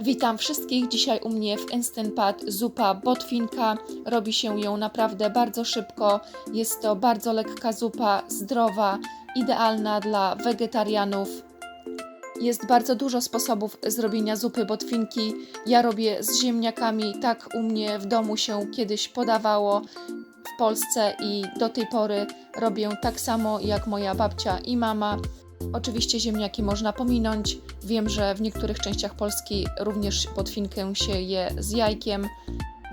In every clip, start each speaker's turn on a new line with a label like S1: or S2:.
S1: Witam wszystkich. Dzisiaj u mnie w Instant Pot zupa botwinka. Robi się ją naprawdę bardzo szybko. Jest to bardzo lekka zupa, zdrowa, idealna dla wegetarianów. Jest bardzo dużo sposobów zrobienia zupy botwinki. Ja robię z ziemniakami, tak u mnie w domu się kiedyś podawało w Polsce i do tej pory robię tak samo jak moja babcia i mama. Oczywiście ziemniaki można pominąć. Wiem, że w niektórych częściach Polski również botwinkę się je z jajkiem.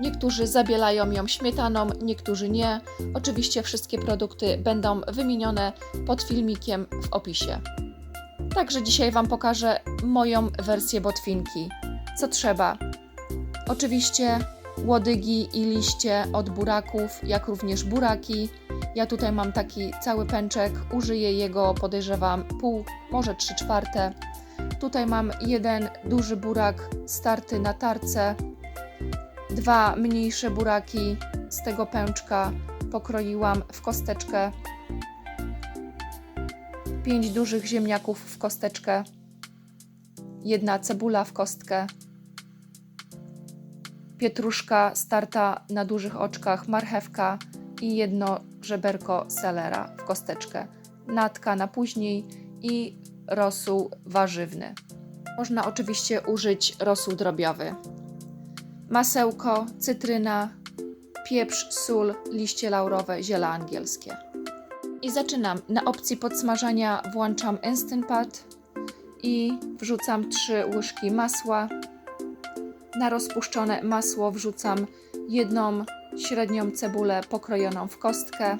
S1: Niektórzy zabielają ją śmietaną, niektórzy nie. Oczywiście wszystkie produkty będą wymienione pod filmikiem w opisie. Także dzisiaj Wam pokażę moją wersję botwinki. Co trzeba? Oczywiście łodygi i liście od buraków, jak również buraki. Ja tutaj mam taki cały pęczek, użyję jego, podejrzewam, pół, może 3 czwarte. Tutaj mam jeden duży burak starty na tarce, dwa mniejsze buraki z tego pęczka pokroiłam w kosteczkę, pięć dużych ziemniaków w kosteczkę, jedna cebula w kostkę, pietruszka starta na dużych oczkach, marchewka i jedno żeberko selera w kosteczkę, natka na później i rosół warzywny. Można oczywiście użyć rosół drobiowy. Masełko, cytryna, pieprz, sól, liście laurowe, ziela angielskie. I zaczynam. Na opcji podsmażania włączam Instant Pot i wrzucam 3 łyżki masła. Na rozpuszczone masło wrzucam jedną średnią cebulę pokrojoną w kostkę.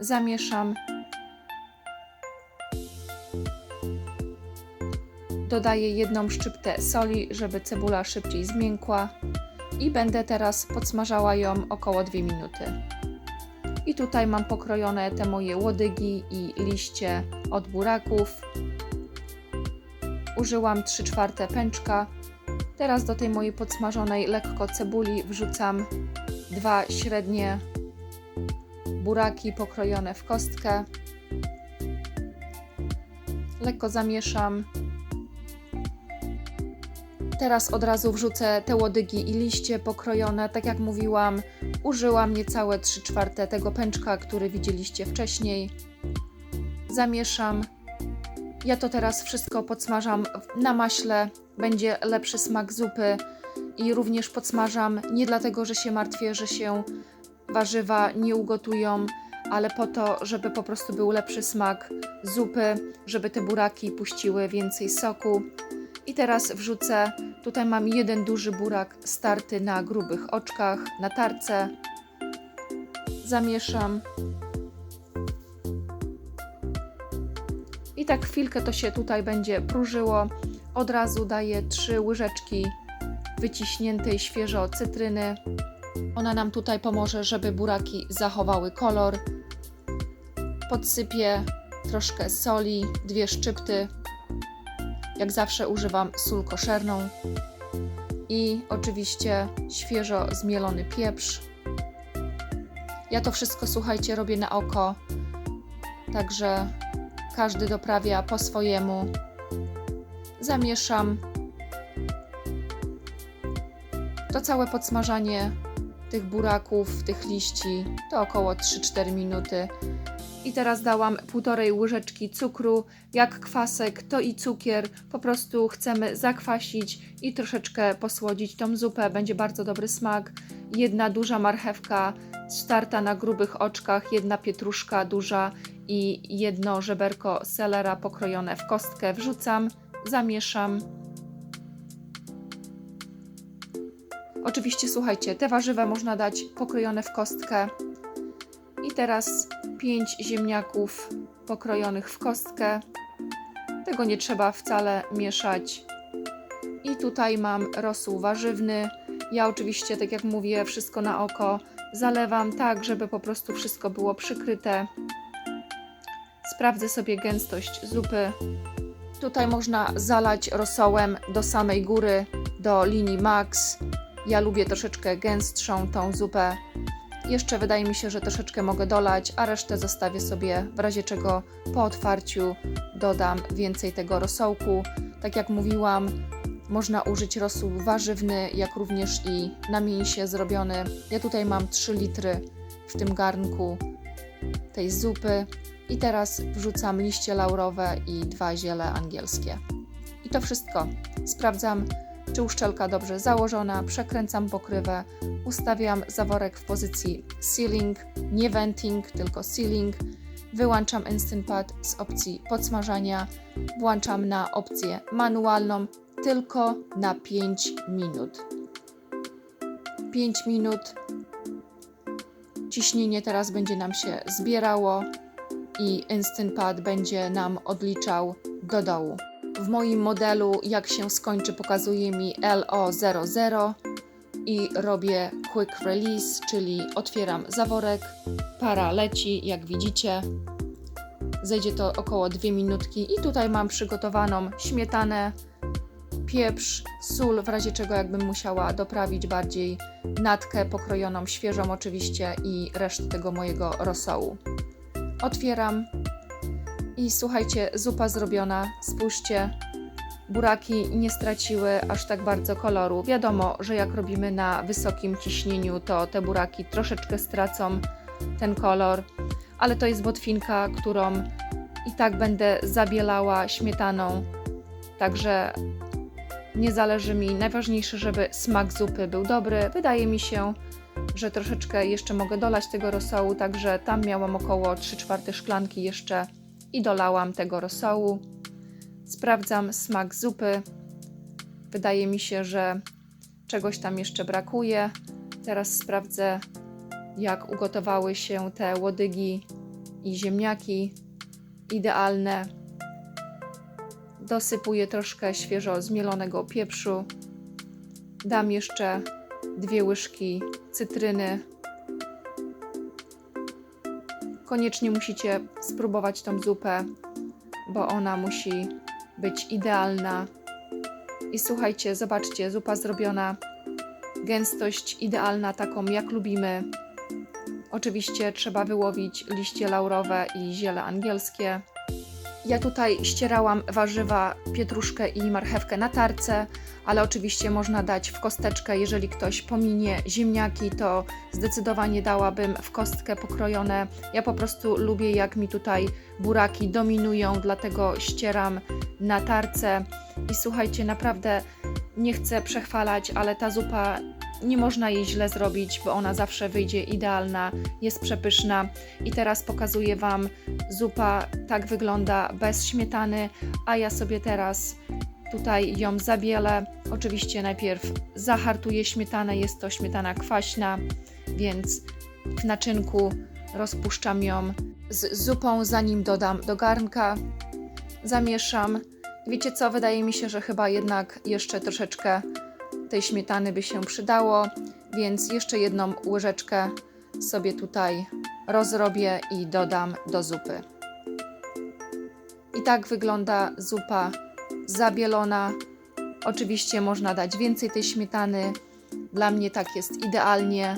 S1: Zamieszam. Dodaję jedną szczyptę soli, żeby cebula szybciej zmiękła i będę teraz podsmażała ją około 2 minuty. I tutaj mam pokrojone te moje łodygi i liście od buraków. Użyłam 3 czwarte pęczka. Teraz do tej mojej podsmażonej lekko cebuli wrzucam dwa średnie buraki pokrojone w kostkę. Lekko zamieszam. Teraz od razu wrzucę te łodygi i liście pokrojone. Tak jak mówiłam, użyłam niecałe 3 czwarte tego pęczka, który widzieliście wcześniej. Zamieszam. Ja to teraz wszystko podsmażam na maśle. Będzie lepszy smak zupy i również podsmażam nie dlatego, że się martwię, że się warzywa nie ugotują, ale po to, żeby po prostu był lepszy smak zupy, żeby te buraki puściły więcej soku. I teraz wrzucę, tutaj mam jeden duży burak starty na grubych oczkach, na tarce. Zamieszam. I tak chwilkę to się tutaj będzie próżyło. Od razu daję trzy łyżeczki wyciśniętej świeżo cytryny. Ona nam tutaj pomoże, żeby buraki zachowały kolor. Podsypię troszkę soli, dwie szczypty. Jak zawsze używam sól koszerną. I oczywiście świeżo zmielony pieprz. Ja to wszystko, słuchajcie, robię na oko. Także każdy doprawia po swojemu. Zamieszam. To całe podsmażanie tych buraków, tych liści to około 3-4 minuty. I teraz dałam półtorej łyżeczki cukru. Jak kwasek, to i cukier. Po prostu chcemy zakwasić i troszeczkę posłodzić tą zupę. Będzie bardzo dobry smak. Jedna duża marchewka starta na grubych oczkach, jedna pietruszka duża i jedno żeberko selera pokrojone w kostkę. Wrzucam, zamieszam. Oczywiście, słuchajcie, te warzywa można dać pokrojone w kostkę. I teraz 5 ziemniaków pokrojonych w kostkę. Tego nie trzeba wcale mieszać. I tutaj mam rosół warzywny. Ja oczywiście, tak jak mówię, wszystko na oko zalewam tak, żeby po prostu wszystko było przykryte. Sprawdzę sobie gęstość zupy. Tutaj można zalać rosołem do samej góry, do linii max. Ja lubię troszeczkę gęstszą tą zupę. Jeszcze wydaje mi się, że troszeczkę mogę dolać, a resztę zostawię sobie w razie czego po otwarciu dodam więcej tego rosołku. Tak jak mówiłam, można użyć rosół warzywny, jak również i na mięsie zrobiony. Ja tutaj mam 3 litry w tym garnku tej zupy. I teraz wrzucam liście laurowe i dwa ziele angielskie. I to wszystko. Sprawdzam, czy uszczelka dobrze założona, przekręcam pokrywę, ustawiam zaworek w pozycji sealing, nie venting, tylko sealing, wyłączam Instant Pot z opcji podsmażania, włączam na opcję manualną tylko na 5 minut. 5 minut. Ciśnienie teraz będzie nam się zbierało i Instant Pot będzie nam odliczał do dołu. W moim modelu, jak się skończy, pokazuje mi LO00 i robię quick release, czyli otwieram zaworek, para leci, jak widzicie. Zejdzie to około 2 minutki i tutaj mam przygotowaną śmietanę, pieprz, sól, w razie czego jakbym musiała doprawić bardziej natkę pokrojoną świeżą oczywiście i resztę tego mojego rosołu. Otwieram i słuchajcie, zupa zrobiona. Spójrzcie, buraki nie straciły aż tak bardzo koloru. Wiadomo, że jak robimy na wysokim ciśnieniu, to te buraki troszeczkę stracą ten kolor, ale to jest botwinka, którą i tak będę zabielała śmietaną. Także nie zależy mi. Najważniejsze, żeby smak zupy był dobry. Wydaje mi się, że troszeczkę jeszcze mogę dolać tego rosołu, także tam miałam około 3 czwarte szklanki jeszcze i dolałam tego rosołu. Sprawdzam smak zupy. Wydaje mi się, że czegoś tam jeszcze brakuje. Teraz sprawdzę, jak ugotowały się te łodygi i ziemniaki. Idealne. Dosypuję troszkę świeżo zmielonego pieprzu. Dam jeszcze dwie łyżki cytryny. Koniecznie musicie spróbować tą zupę, bo ona musi być idealna. I słuchajcie, zobaczcie, zupa zrobiona, gęstość idealna, taką jak lubimy. Oczywiście trzeba wyłowić liście laurowe i ziele angielskie. Ja tutaj ścierałam warzywa, pietruszkę i marchewkę na tarce, ale oczywiście można dać w kosteczkę. Jeżeli ktoś pominie ziemniaki, to zdecydowanie dałabym w kostkę pokrojone. Ja po prostu lubię, jak mi tutaj buraki dominują, dlatego ścieram na tarce. I słuchajcie, naprawdę nie chcę przechwalać, ale ta zupa nie można jej źle zrobić, bo ona zawsze wyjdzie idealna, jest przepyszna. I teraz pokazuję Wam, zupa tak wygląda bez śmietany, a ja sobie teraz tutaj ją zabielę. Oczywiście najpierw zahartuję śmietanę, jest to śmietana kwaśna, więc w naczynku rozpuszczam ją z zupą, zanim dodam do garnka. Zamieszam. Wiecie co, wydaje mi się, że chyba jednak jeszcze troszeczkę tej śmietany by się przydało, więc jeszcze jedną łyżeczkę sobie tutaj rozrobię i dodam do zupy. I tak wygląda zupa zabielona. Oczywiście można dać więcej tej śmietany. Dla mnie tak jest idealnie.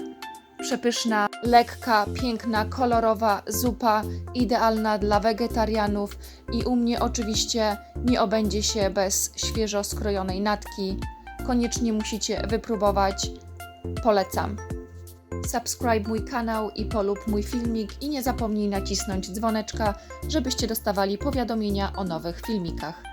S1: Przepyszna, lekka, piękna, kolorowa zupa, idealna dla wegetarianów i u mnie oczywiście nie obędzie się bez świeżo skrojonej natki. Koniecznie musicie wypróbować. Polecam. Subscribe mój kanał i polub mój filmik i nie zapomnij nacisnąć dzwoneczka, żebyście dostawali powiadomienia o nowych filmikach.